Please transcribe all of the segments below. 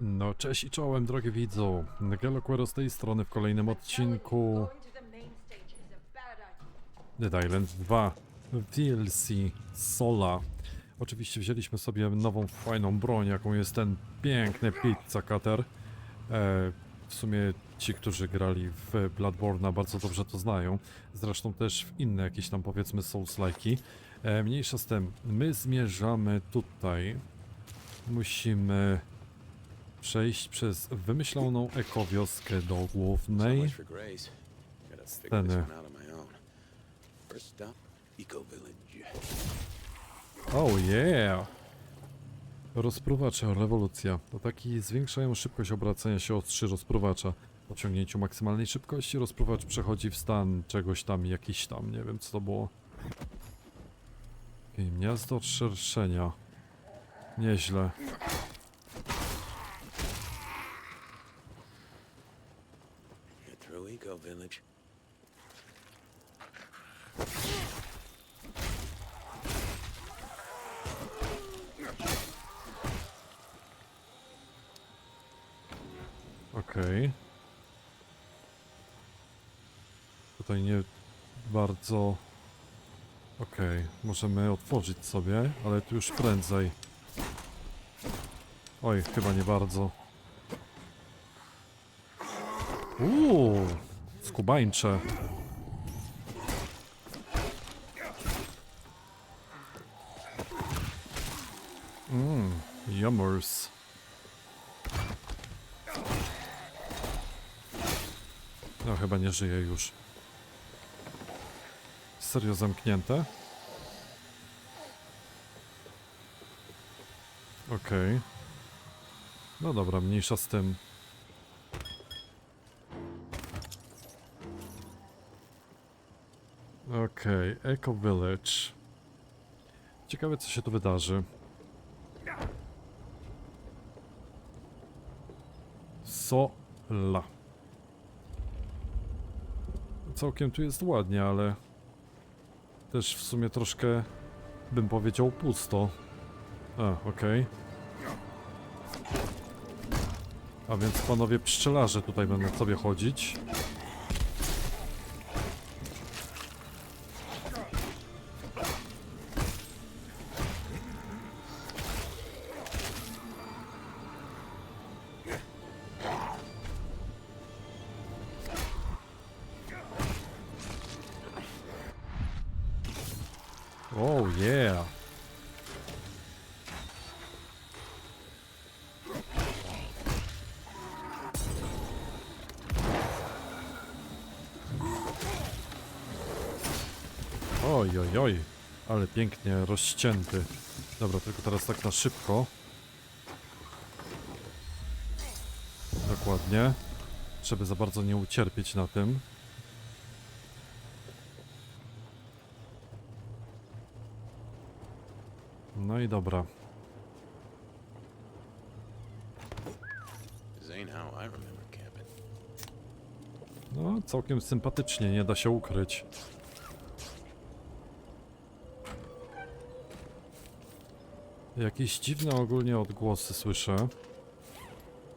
No, cześć i czołem, drogie widzu. Galoquero z tej strony w kolejnym odcinku. Dead Island 2 DLC Sola. Oczywiście wzięliśmy sobie nową, fajną broń, jaką jest ten piękny pizza cutter. E, w sumie ci, którzy grali w Bloodborne'a bardzo dobrze to znają. Zresztą też w inne jakieś tam powiedzmy Souls-like'i. E, mniejsza z tym, my zmierzamy tutaj. Musimy przejść przez wymyśloną ekowioskę do głównej. Village. Oh yeah! Rozpruwacz rewolucja. To taki zwiększają szybkość obracania się o trzy rozpruwacza. Po osiągnięciu maksymalnej szybkości rozpruwacz przechodzi w stan czegoś tam, jakiś tam, nie wiem co to było. Miasto szerszenia. Nieźle. Village. Okej. Tutaj nie bardzo... Okej, możemy otworzyć sobie, ale tu już prędzej. Oj, chyba nie bardzo. Uuu, skubańcze. Mmm, yummers. No chyba nie żyje już. Serio zamknięte? Okej. No dobra, mniejsza z tym. Okej, Eco Village. Ciekawe co się tu wydarzy. Sola. Całkiem tu jest ładnie, ale też w sumie troszkę bym powiedział pusto. A, okej. A więc panowie pszczelarze tutaj będą sobie chodzić. Yeah. Oj, oj, oj, ale pięknie rozcięty. Dobra, tylko teraz tak na szybko. Dokładnie. Żeby za bardzo nie ucierpieć na tym. No i dobra. No, całkiem sympatycznie, nie da się ukryć. Jakieś dziwne ogólnie odgłosy słyszę.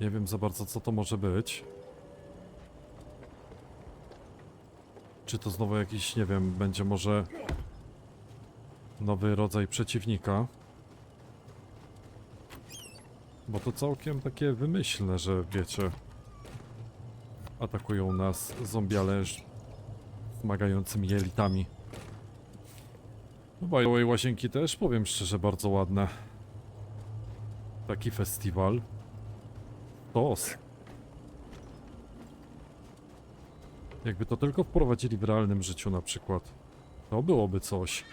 Nie wiem za bardzo co to może być. Czy to znowu jakiś, nie wiem, będzie może nowy rodzaj przeciwnika? Bo to całkiem takie wymyślne, że wiecie, atakują nas zombiale wymagającymi jelitami. No by way, łazienki też, powiem szczerze, bardzo ładne. Taki festiwal. Tos. Jakby to tylko wprowadzili w realnym życiu na przykład. To byłoby coś.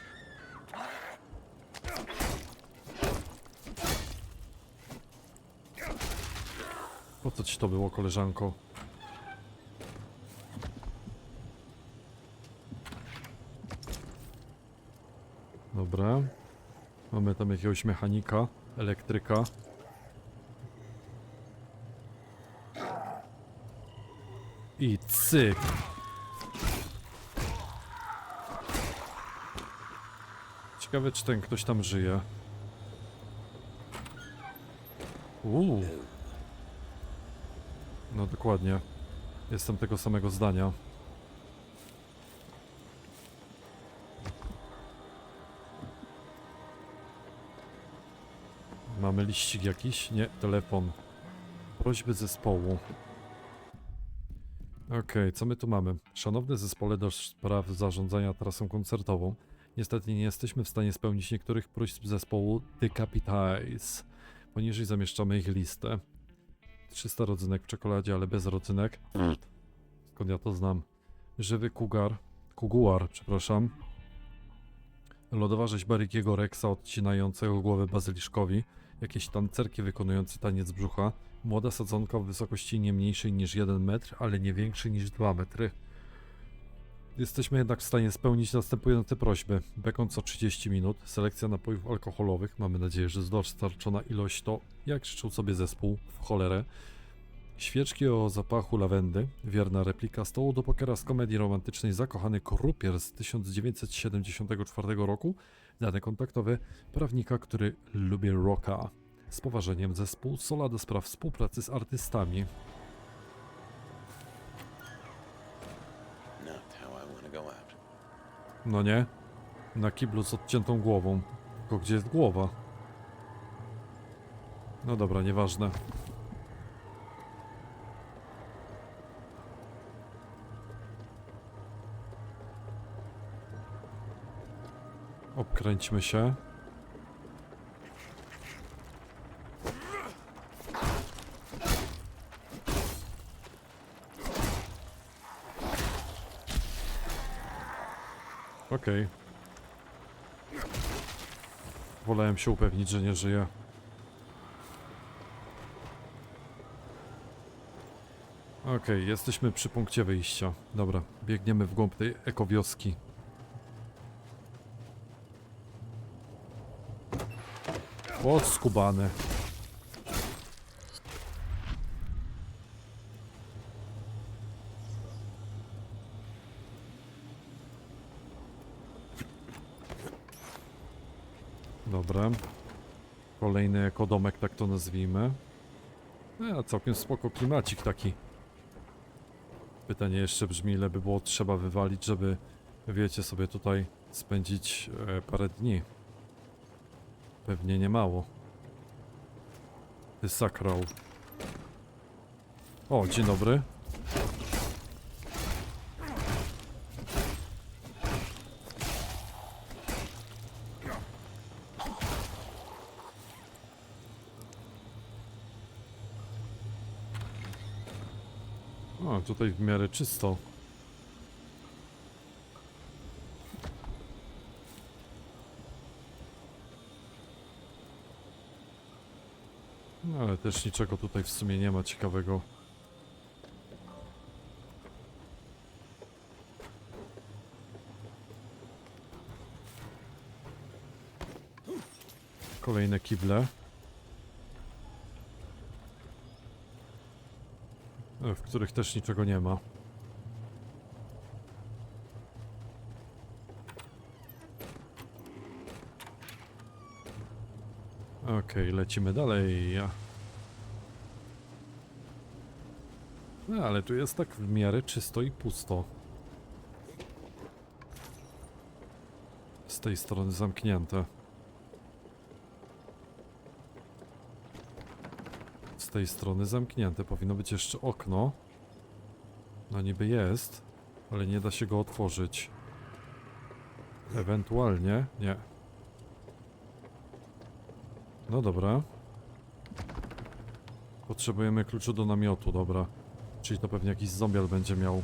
Po co ci to było, koleżanko? Dobra. Mamy tam jakiegoś mechanika, elektryka. I cyk. Ciekawe, czy ten ktoś tam żyje. Uuu. No dokładnie. Jestem tego samego zdania. Mamy liścik jakiś? Nie, telefon. Prośby zespołu. Okej, co my tu mamy? Szanowny zespole do spraw zarządzania trasą koncertową. Niestety nie jesteśmy w stanie spełnić niektórych próśb zespołu Decapitize. Poniżej zamieszczamy ich listę. 300 rodzynek w czekoladzie, ale bez rodzynek. Skąd ja to znam? Żywy kugar. Kuguar, przepraszam. Lodowa rzeźba Rexa odcinającego głowę bazyliszkowi. Jakieś tancerki wykonujące taniec brzucha. Młoda sadzonka o wysokości nie mniejszej niż 1 metr, ale nie większej niż 2 metry. Jesteśmy jednak w stanie spełnić następujące prośby. Bekon co 30 minut, selekcja napojów alkoholowych, mamy nadzieję, że dostarczona ilość to, jak życzył sobie zespół, w cholerę. Świeczki o zapachu lawendy, wierna replika stołu do pokera z komedii romantycznej Zakochany Krupier z 1974 roku, dane kontaktowe prawnika, który lubi rocka. Z poważeniem zespół Sola do spraw współpracy z artystami. No nie? Na kiblu z odciętą głową. Tylko gdzie jest głowa? No dobra, nieważne. Obkręćmy się. Okej. Wolałem się upewnić, że nie żyje. Okej, jesteśmy przy punkcie wyjścia. Dobra, biegniemy w głąb tej ekowioski. O, skubany. Dobra. Kolejny ekodomek, tak to nazwijmy. A, całkiem spoko klimacik taki. Pytanie jeszcze brzmi, ile by było trzeba wywalić, żeby, wiecie, sobie tutaj spędzić e, parę dni. Pewnie nie mało. Wysakrał. O, dzień dobry. O, tutaj w miarę czysto. No, ale też niczego tutaj w sumie nie ma ciekawego. Kolejne kible. W których też niczego nie ma. Okej, lecimy dalej. No, ale tu jest tak w miarę czysto i pusto. Z tej strony zamknięte. Z tej strony zamknięte. Powinno być jeszcze okno. No niby jest, ale nie da się go otworzyć. Ewentualnie, nie. No dobra. Potrzebujemy kluczu do namiotu, dobra. Czyli to pewnie jakiś zombial będzie miał.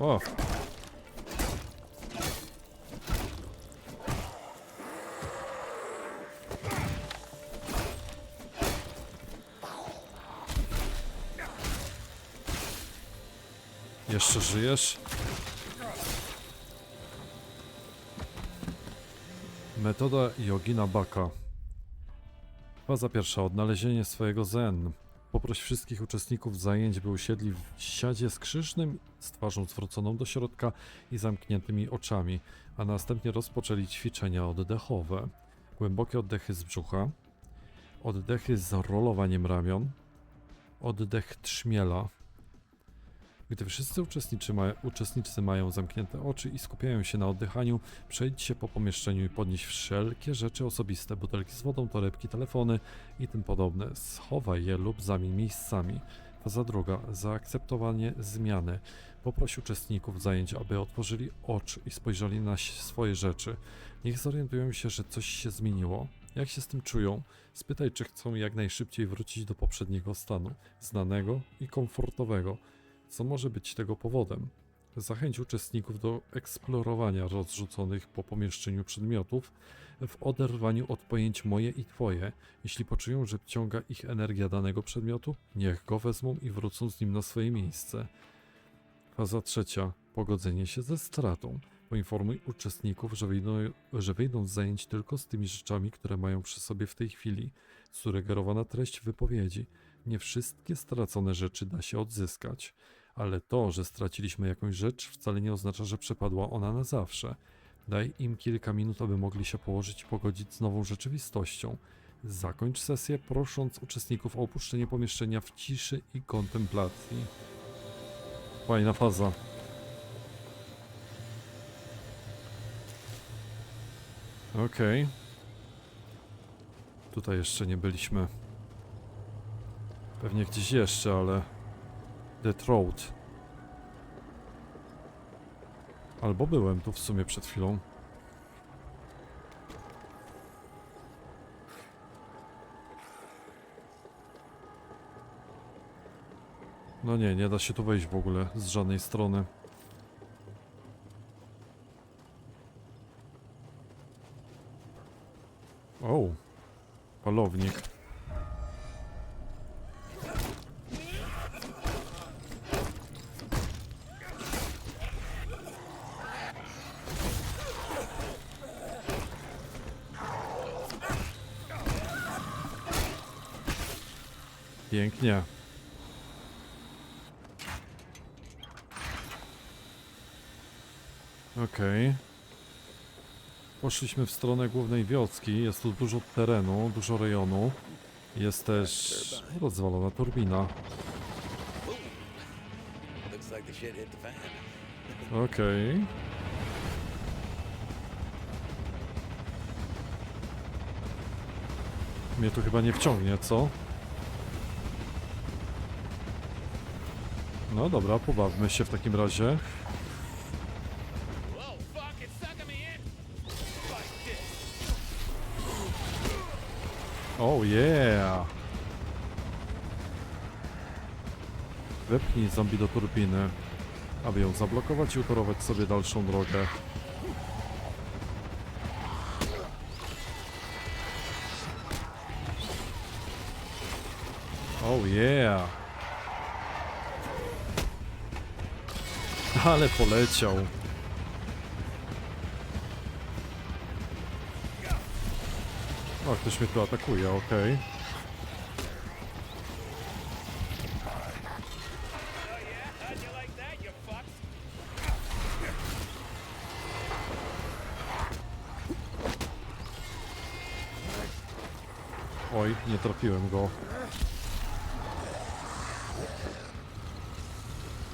O! Jeszcze żyjesz? Metoda Jogina Baka. Faza pierwsza. Odnalezienie swojego zen. Poproś wszystkich uczestników zajęć, by usiedli w siadzie skrzyżnym z twarzą zwróconą do środka i zamkniętymi oczami, a następnie rozpoczęli ćwiczenia oddechowe. Głębokie oddechy z brzucha, oddechy z rolowaniem ramion, oddech trzmiela. Gdy wszyscy uczestniczy ma, uczestnicy mają zamknięte oczy i skupiają się na oddychaniu, przejdź się po pomieszczeniu i podnieś wszelkie rzeczy osobiste, butelki z wodą, torebki, telefony i tym podobne. Schowaj je lub zamień miejscami. Faza druga. Zaakceptowanie zmiany. Poproś uczestników zajęć, aby otworzyli oczy i spojrzeli na swoje rzeczy. Niech zorientują się, że coś się zmieniło. Jak się z tym czują? Spytaj, czy chcą jak najszybciej wrócić do poprzedniego stanu, znanego i komfortowego. Co może być tego powodem? Zachęć uczestników do eksplorowania rozrzuconych po pomieszczeniu przedmiotów w oderwaniu od pojęć moje i twoje. Jeśli poczują, że wciąga ich energia danego przedmiotu, niech go wezmą i wrócą z nim na swoje miejsce. Faza trzecia. Pogodzenie się ze stratą. Poinformuj uczestników, że wyjdą, że wyjdą z zajęć tylko z tymi rzeczami, które mają przy sobie w tej chwili. Sugerowana treść wypowiedzi. Nie wszystkie stracone rzeczy da się odzyskać, ale to, że straciliśmy jakąś rzecz, wcale nie oznacza, że przepadła ona na zawsze. Daj im kilka minut, aby mogli się położyć i pogodzić z nową rzeczywistością. Zakończ sesję, prosząc uczestników o opuszczenie pomieszczenia w ciszy i kontemplacji. Fajna faza. Okej. Tutaj jeszcze nie byliśmy. Pewnie gdzieś jeszcze, ale... Death Road. Albo byłem tu w sumie przed chwilą. No nie, nie da się tu wejść w ogóle z żadnej strony. O, palownik. Pięknie. Okej. Poszliśmy w stronę głównej wioski. Jest tu dużo terenu, dużo rejonu. Jest też rozwalona turbina. Okej. Mnie tu chyba nie wciągnie, co? No dobra, pobawmy się w takim razie. Oh yeah! Wepchnij zombie do turbiny, aby ją zablokować i utorować sobie dalszą drogę. Oh yeah! Ale poleciał. O, ktoś mnie tu atakuje, okej. Fucks? Oj, nie trafiłem go.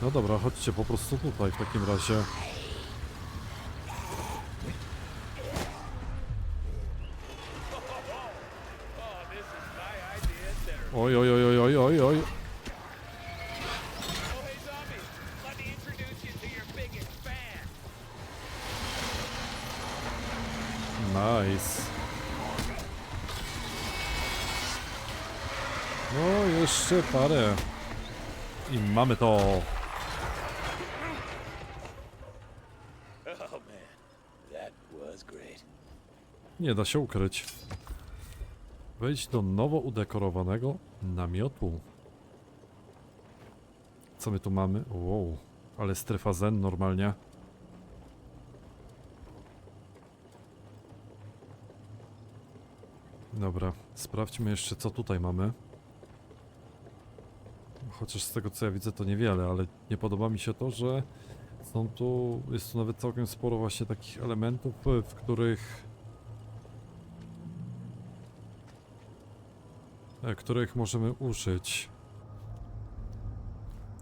No dobra, chodźcie po prostu tutaj w takim razie. Oj, oj, oj, oj, oj, oj. Nice. No, jeszcze parę. I mamy to. Nie da się ukryć. Wejdź do nowo udekorowanego namiotu. Co my tu mamy? Wow, ale strefa zen normalnie. Dobra, sprawdźmy jeszcze co tutaj mamy. chociaż z tego co ja widzę to niewiele, ale nie podoba mi się to, że są tu, jest tu nawet całkiem sporo właśnie takich elementów, w których których możemy użyć.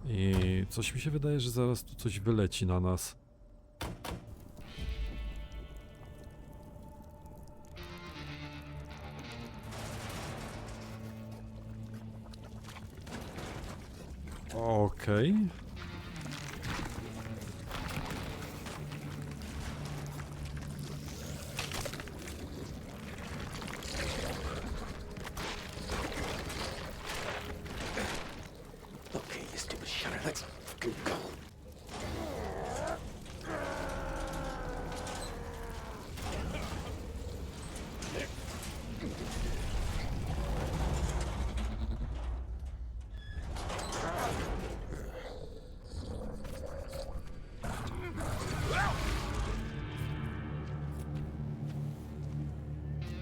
I coś mi się wydaje, że zaraz tu coś wyleci na nas. Okej. Okay, Let's fucking go.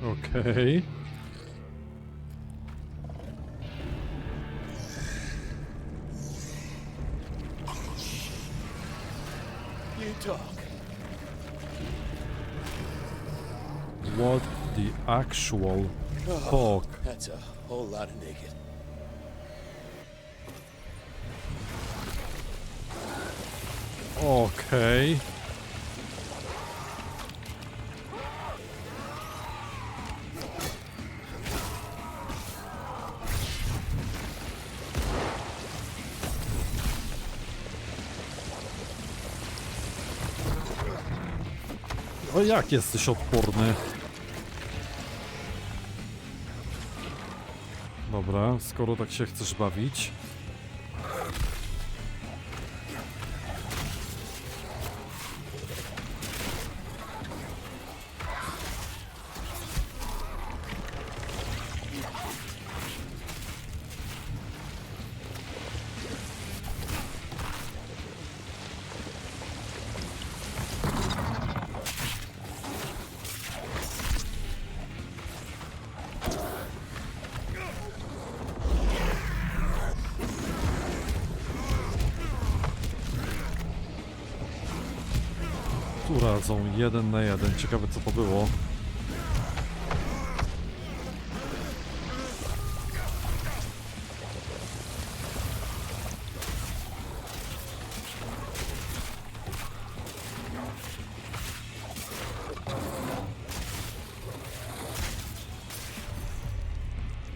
Okej. What the actual fuck? That's a whole lot of naked. Okej. O jak jesteś odporny? Dobra, skoro tak się chcesz bawić. Tu radzą jeden na jeden. Ciekawe co to było.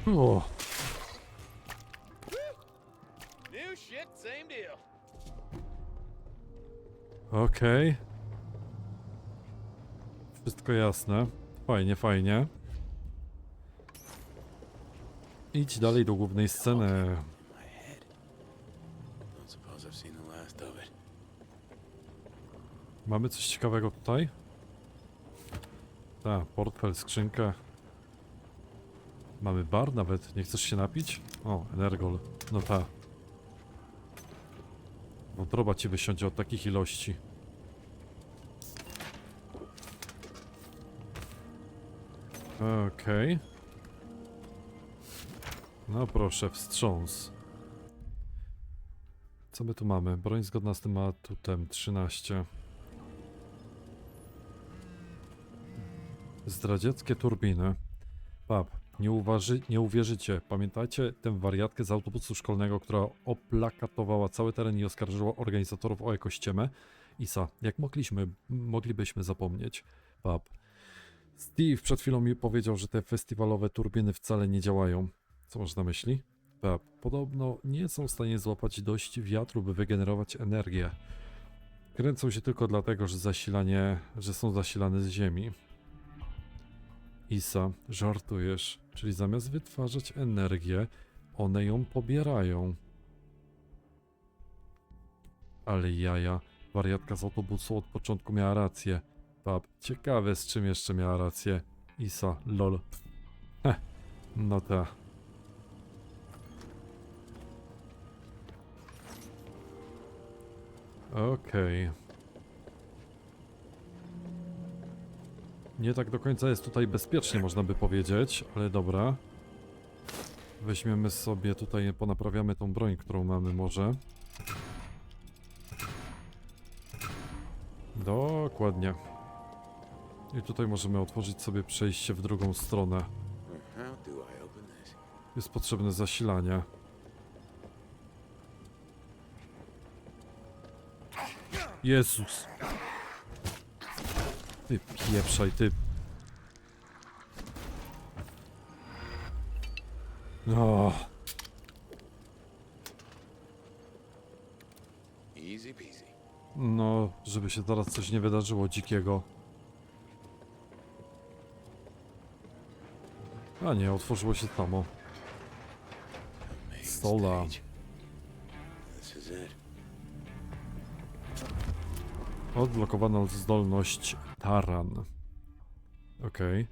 O, okej. Wszystko jasne. Fajnie, fajnie. Idź dalej do głównej sceny. Mamy coś ciekawego tutaj? Tak, portfel, skrzynkę. Mamy bar nawet. Nie chcesz się napić? O, energol. No ta. Wątroba ci wysiądzie od takich ilości. Okej. No proszę, wstrząs. Co my tu mamy? Broń zgodna z tym atutem 13. Zdradzieckie turbiny. Pap, nie, uważy, nie uwierzycie. Pamiętacie tę wariatkę z autobusu szkolnego, która oplakatowała cały teren i oskarżyła organizatorów o ekościemę? Isa, jak mogliśmy, moglibyśmy zapomnieć? Pap. Steve przed chwilą mi powiedział, że te festiwalowe turbiny wcale nie działają. Co masz na myśli? Pap, podobno nie są w stanie złapać dość wiatru, by wygenerować energię. Kręcą się tylko dlatego, że zasilanie, że są zasilane z ziemi. Isa, żartujesz, czyli zamiast wytwarzać energię, one ją pobierają. Ale jaja, wariatka z autobusu od początku miała rację. Ciekawe z czym jeszcze miała rację. Isa, lol. Heh, no ta. Okej. Nie tak do końca jest tutaj bezpiecznie, można by powiedzieć, ale dobra. Weźmiemy sobie tutaj, ponaprawiamy tą broń, którą mamy może. Dokładnie. I tutaj możemy otworzyć sobie przejście w drugą stronę. Jest potrzebne zasilanie. Jezus. Ty pieprzaj, ty. No, no, żeby się teraz coś nie wydarzyło dzikiego. A nie, otworzyło się samo. Sola. Odblokowana zdolność Taran. Okej.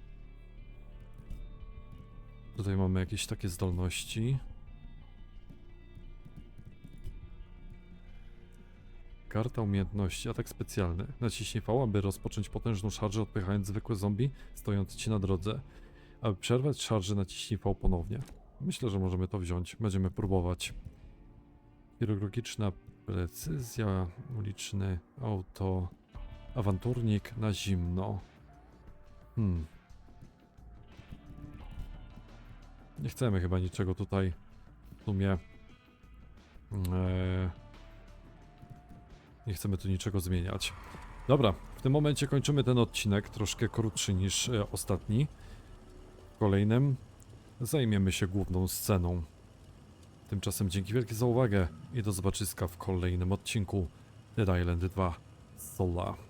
Tutaj mamy jakieś takie zdolności. Karta umiejętności, atak specjalny. Naciśnij V, aby rozpocząć potężną szarżę, odpychając zwykłe zombie stojące ci na drodze. Aby przerwać szarżę, naciśnij V ponownie. Myślę, że możemy to wziąć. Będziemy próbować. Chirurgiczna precyzja, uliczny auto, awanturnik na zimno. Hmm. Nie chcemy chyba niczego tutaj w sumie. Eee, nie chcemy tu niczego zmieniać. Dobra, w tym momencie kończymy ten odcinek, troszkę krótszy niż e, ostatni. Kolejnym zajmiemy się główną sceną. Tymczasem dzięki wielkie za uwagę i do zobaczyska w kolejnym odcinku Dead Island 2 Sola.